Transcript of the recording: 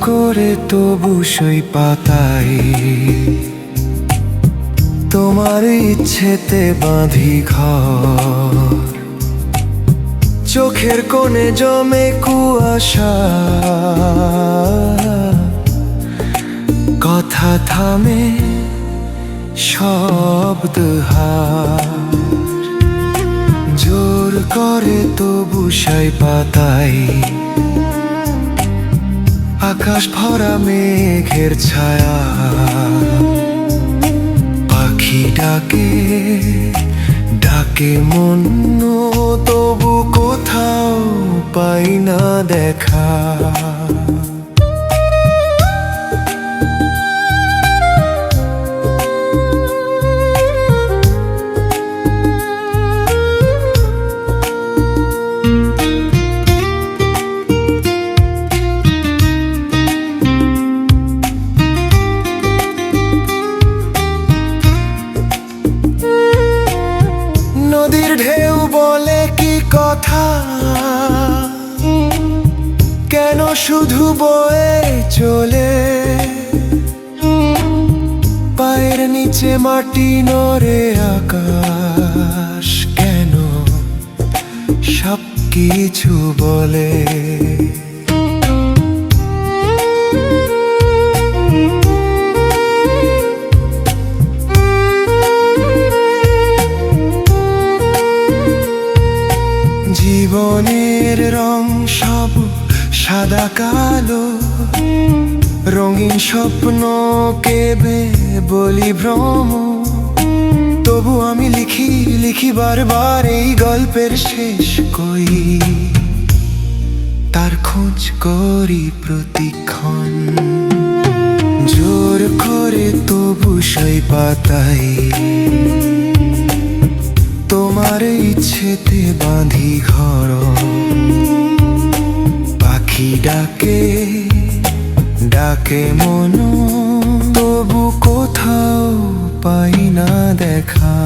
করে তবু সই পাতাই। তোমার ইচ্ছেতে বাঁধি ঘর। চোখের কোণে জমে কুয়াশা। কথা থামে শব্দ জোর করে তবু সাই পাতাই। আকাশ ভরা মেঘের ছায়া। পাখি ডাকে ডাকে মন তবু কোথাও পাই না দেখা। নদীর ঢেউ বলে কি কথা? কেন শুধু বয়ে চলে? পায়ের নিচে মাটি নরে আকাশ, কেন সব কিছু বলে? জীবনের রং সব সাদা কালো, রঙিন স্বপ্ন কেবে বলি ভ্রম? তবু আমি লিখি লিখি বারবার এই গল্পের শেষ কই। তার খোঁজ করি প্রতিক্ষণ। জোর করে তবু সই পাতাই তোমার ইচ্ছেতে বাঁধি ঘর। পাখি ডাকে ডাকে মন। তবু কোথাও পাই না দেখা।